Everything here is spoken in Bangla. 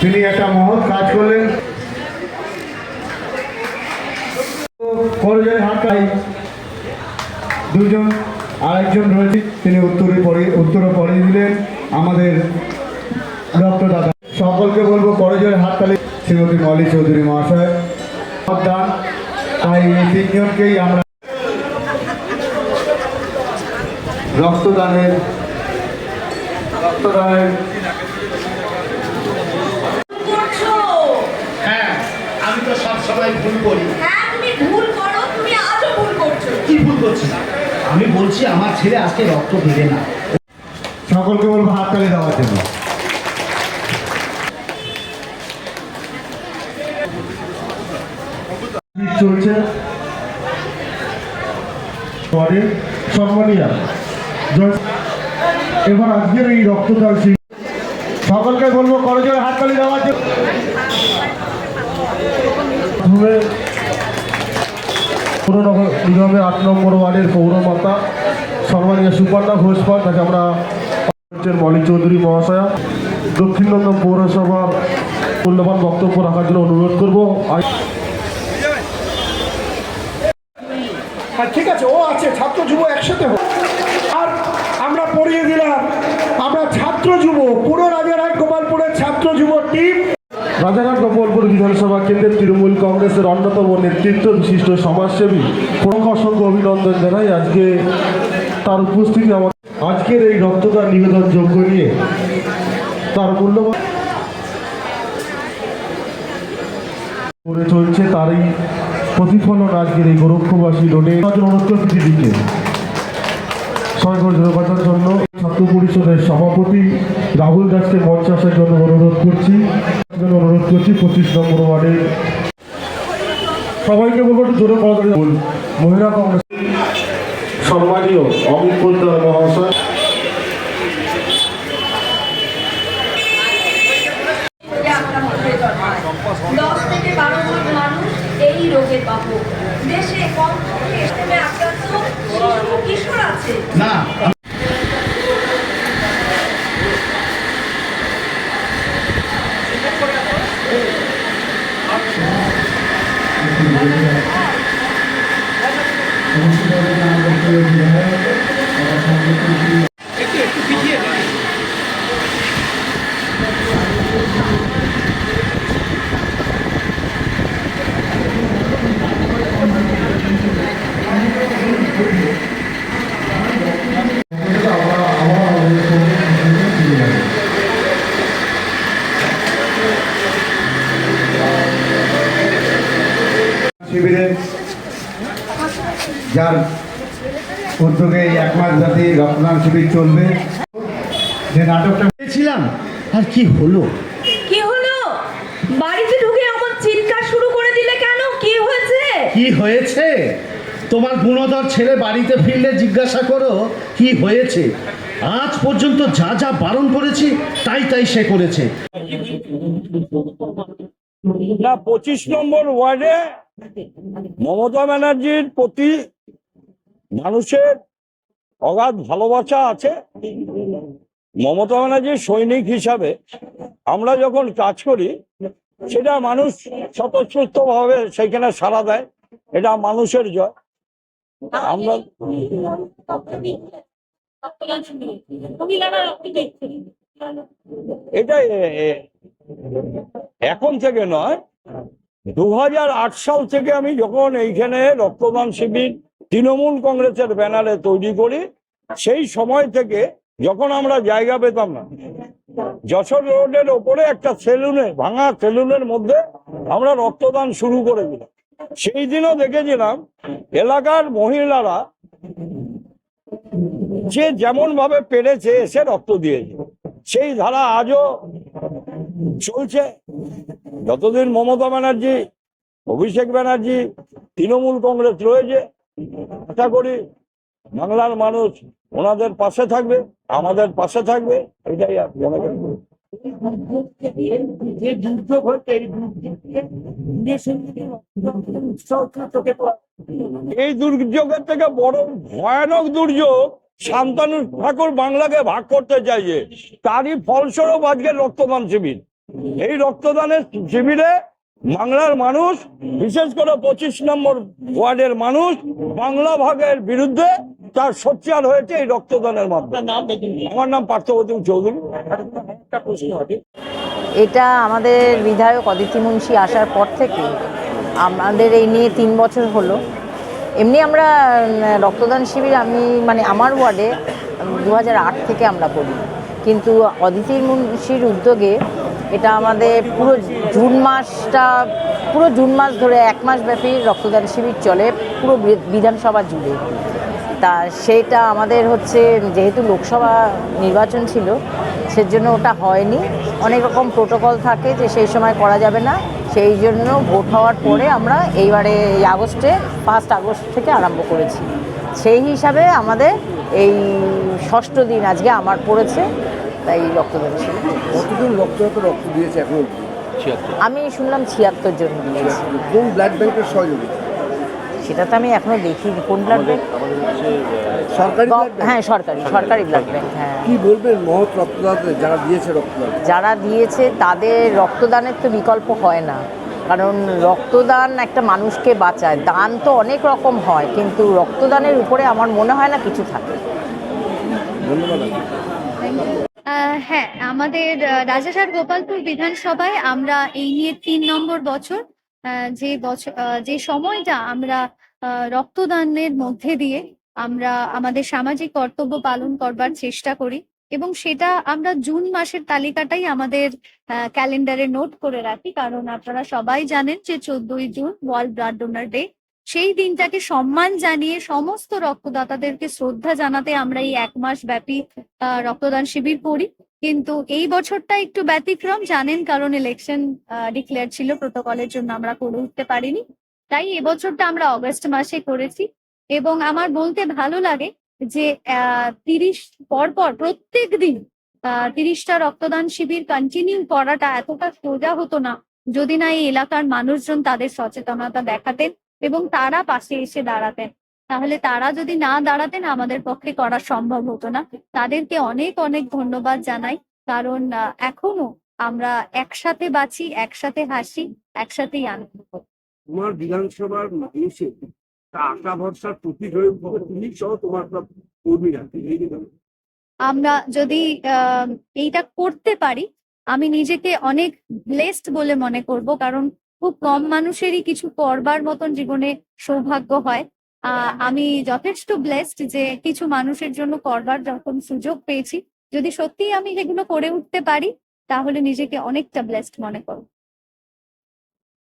তিনি একটা মহৎ কাজ করলেন। দুজন আরেকজন রয়েছে, তিনি উত্তরে পড়ে, উত্তরে পড়িয়ে দিলেন আমাদের রক্তদাতা সকলকে বলব করজের হাততালি, শ্রীমতী মলি চৌধুরী মহাশয় তাই এই তিনজনকেই আমরা রক্তদানের রক্তদানের হ্যাঁ আমি তো সব সময় ভুল করি। হ্যাঁ তুমি ভুল করো তুমি আজও ভুল করছ। কি ভুল করছি? আমি বলছি আমার ছেলে আজকে রক্ত দেবে না। সকলকে বলব হাততালি দেওয়ার জন্য। চলছে। পরে সম্মানীয়। এবার আজকের এই রক্তদান শিবির। সকলকে বলব করজোরে হাততালি দেওয়ার জন্য। নিগমের আট নম্বর ওয়ার্ডের পৌরমাতা সম্মানীয় সুপর্ণা ঘোষপাল তাকে আমরা মলি চৌধুরী মহাশয়া, দক্ষিণ দমদম পৌরসভার মূল্যবান বক্তব্য রাখার জন্য অনুরোধ করব। হ্যাঁ ঠিক আছে, ও আছে, ছাত্র যুব একসাথে হোক। আমরা পড়িয়ে দিলাম। আমরা ছাত্র যুব, পুরো রাজারহাট গোপালপুরের ছাত্র যুব টিম রাজারহাট গোপালপুর বিধানসভা কেন্দ্রের তৃণমূল কংগ্রেসের অন্যতম নেতৃত্ব বিশিষ্ট সমাজসেবী, প্রমুখ অসংখ্য অভিনন্দন জানাই আজকে তার উপস্থিতি আমার। আজকের এই রক্তদান নিবেদন যোগ্য নিয়ে তার মূল্যবান করে চলছে তারই প্রতিফলন আজকের এই গোরক্ষবাসী রোডে। অনুরোধ করছি দিকে সবাই করে জন্য ছাত্র পরিষদের সভাপতি রাহুল দাসকে মঞ্চ আসার জন্য অনুরোধ করছি। অনুরোধ করছি পঁচিশ নম্বর ওয়ার্ডে। সবাইকে বলব জোরে। মহিলা কংগ্রেস। সম্মানীয় অমিত পোদ্দার মহাশয়। না যার উদ্যোগে এক মাস ব্যাপী রক্তদান শিবির চলবে। যে নাটকটা ছিলাম আর কি হলো? কি হলো? বাড়িতে ঢুকে আমার চিৎকার শুরু করে দিলে কেন? কি হয়েছে? কি হয়েছে? তোমার গুণধর ছেলে বাড়িতে ফিরলে জিজ্ঞাসা করো কি হয়েছে? আজ পর্যন্ত যা যা বারণ করেছি তাই তাই সে করেছে। না পঁচিশ নম্বর ওয়ার্ডে মমতা ব্যানার্জির প্রতি মানুষের অগাধ ভালোবাসা আছে। মমতা ব্যানার্জির সৈনিক হিসাবে আমরা যখন কাজ করি, সেটা মানুষ স্বতঃস্ফূর্ত ভাবে সেখানে সাড়া দেয়। এটা মানুষের জয়। আমরা এটা এখন থেকে নয় দু সাল থেকে আমি যখন এইখানে রক্তদান শিবির তৃণমূল কংগ্রেসের ব্যানারে তৈরি করি, সেই সময় থেকে যখন আমরা জায়গা পেতাম না, যশোর রোডের ওপরে একটা সেলুনে, ভাঙা সেলুনের মধ্যে আমরা রক্তদান শুরু করে দিলাম। সেই দিনও দেখেছিলাম এলাকার মহিলারা যে যেমন ভাবে পেরেছে এসে রক্ত দিয়েছে। সেই ধারা আজও চলছে। যতদিন মমতা ব্যানার্জি, অভিষেক ব্যানার্জি, তৃণমূল কংগ্রেস রয়েছে আশা করি বাংলার মানুষ ওনাদের পাশে থাকবে, আমাদের পাশে থাকবে, এটাই এই দুর্যোগের থেকে বড় ভয়ানক দুর্যোগ শান্তানু ঠাকুর বাংলাকে ভাগ করতে চাইছে তারই ফলস্বরূপ আজকে রক্তদান শিবির। এই রক্তদানের শিবিরে বাংলার মানুষ বিশেষ করে পঁচিশ নম্বর ওয়ার্ডের মানুষ বাংলা ভাগের বিরুদ্ধে তার সোচ্চার হয়েছে এই রক্তদানের মাধ্যমে। আমার নাম পার্থপ্রতিম চৌধুরী। একটা প্রশ্ন আছে। এটা আমাদের বিধায়ক অদিতি মুন্সি আসার পর থেকে আমাদের এই নিয়ে তিন বছর হলো। এমনি আমরা রক্তদান শিবির আমি মানে আমার ওয়ার্ডে দু আট থেকে আমরা করি। কিন্তু অদিতি মুন্সির উদ্যোগে এটা আমাদের পুরো জুন মাসটা, পুরো জুন মাস ধরে এক মাস ব্যাপী রক্তদান শিবির চলে, পুরো বিধানসভা জুড়ে। তা সেটা আমাদের হচ্ছে, যেহেতু লোকসভা নির্বাচন ছিল, সেজন্য ওটা হয়নি। অনেক রকম প্রোটোকল থাকে যে সেই সময় করা যাবে না, সেই জন্য ভোট হওয়ার পরে আমরা এইবারে এই আগস্টে ফার্স্ট আগস্ট থেকে আরম্ভ করেছি। সেই হিসাবে আমাদের এই ষষ্ঠ দিন আজকে আমার পড়েছে। তাই রক্তদান ছিল কতজন রক্তদাতা রক্ত দিয়েছে এখন আমি শুনলাম ছিয়াত্তর জন দিয়েছে। কোন ব্লাড ব্যাংকের সহযোগিতা সেটা তো আমি এখনও দেখিনি। কোন ব্লাড ব্যাংক সরকারি হ্যাঁ সরকারি সরকারি ব্লাড ব্যাংক হ্যাঁ। কি বলবেন মহৎ রক্তদাতা যারা দিয়েছে রক্তদান? যারা দিয়েছে তাদের রক্তদানের তো বিকল্প হয় না। কারণ রক্তদান একটা মানুষকে বাঁচায়। দান তো অনেক রকম হয় কিন্তু রক্তদানের উপরে আমার মনে হয় না কিছু থাকে। ধন্যবাদ। হ্যাঁ আমাদের রাজারহাট গোপালপুর বিধানসভায় আমরা এই নিয়ে তিন নম্বর বছর যে বছর যে সময়টা আমরা রক্তদানের মধ্যে দিয়ে আমরা আমাদের সামাজিক কর্তব্য পালন করবার চেষ্টা করি এবং সেটা আমরা জুন মাসের তালিকাটাই আমাদের ক্যালেন্ডারে নোট করে রাখি। কারণ আপনারা সবাই জানেন যে চোদ্দই June world blood donor day. সেই দিনটাকে সম্মান জানিয়ে সমস্ত রক্তদাতাদেরকে শ্রদ্ধা জানাতে আমরা এই এক মাস ব্যাপী রক্তদান শিবির করি। কিন্তু এই বছরটা একটু ব্যতিক্রম, জানেন কারণ ইলেকশন ডিক্লেয়ার ছিল প্রোটোকলের জন্য আমরা করে উঠতে পারিনি। তাই এবছরটা আমরা অগস্ট মাসে করেছি। এবং আমার বলতে ভালো লাগে যে তিরিশ পর পর প্রত্যেক দিন তিরিশটা রক্তদান শিবির কন্টিনিউ করাটা এতটা সোজা হতো না। যদি না এই এলাকার মানুষজন তাদের সচেতনতা দেখাতেন এবং তারা পাশে এসে দাঁড়াতেন। তাহলে তারা যদি না দাঁড়াতেন আমাদের পক্ষে করা সম্ভব হতো না। তাদেরকে অনেক অনেক ধন্যবাদ জানাই। কারণ এখনও আমরা একসাথে বাঁচি একসাথে হাসি একসাথেই আনন্দ করি। তোমার বিধানসভার আশা ভরসার প্রতীক হয়ে তুমি সহ তোমার কর্মীরা আমরা যদি আহ, এইটা করতে পারি আমি নিজেকে অনেক ব্লেসড বলে মনে করব। কারণ খুব কম মানুষেরই কিছু করবার মতন জীবনে সৌভাগ্য হয়। আমি যথেষ্ট ব্লেসড যে কিছু মানুষের জন্য করবার যখন সুযোগ পেয়েছি। যদি সত্যিই আমি সেগুলো করে উঠতে পারি, তাহলে নিজেকে অনেকটা ব্লেসড মনে করব।